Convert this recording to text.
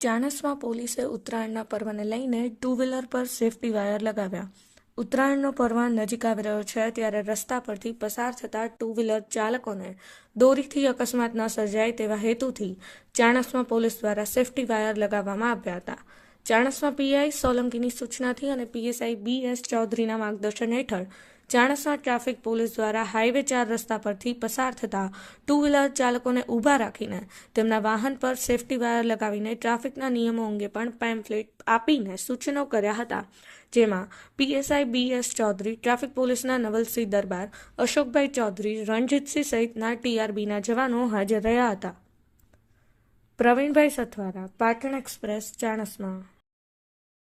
ચાણસ્મા પોલીસે ઉત્તરાયણના પર્વને લઈને ટુ વ્હીલર પર સેફટી વાયર લગાવ્યા. ઉત્તરાયણનો પર્વ નજીક આવી રહ્યો છે ત્યારે રસ્તા પરથી પસાર થતા ટુ વ્હીલર ચાલકોને દોરીથી અકસ્માત ન સર્જાય તેવા હેતુથી ચાણસમાં પોલીસ દ્વારા સેફટી વાયર લગાવવામાં આવ્યા હતા. ચાણસ્મા પીઆઈ સોલંકીની સૂચનાથી અને પીએસઆઈ બી એસ ચૌધરીના માર્ગદર્શન હેઠળ ચાણસમાં ટ્રાફિક પોલીસ દ્વારા હાઈવે ચાર રસ્તા પરથી પસાર થતા ટુ વ્હીલર ચાલકોને ઊભા રાખીને તેમના વાહન પર સેફટી વાયર લગાવીને ટ્રાફિકના નિયમો અંગે પણ પેમ્ફલેટ આપીને સૂચનો કર્યા હતા. જેમાં PSI B S Chaudhary, traffic પોલીસના નવલસિંહ દરબાર, અશોકભાઈ ચૌધરી, રણજીતસિંહ સહિતના ટીઆરબીના જવાનો હાજર રહ્યા હતા. પ્રવીણભાઈ સથવારા પાટણ એક્સપ્રેસ ચાણસ્મા.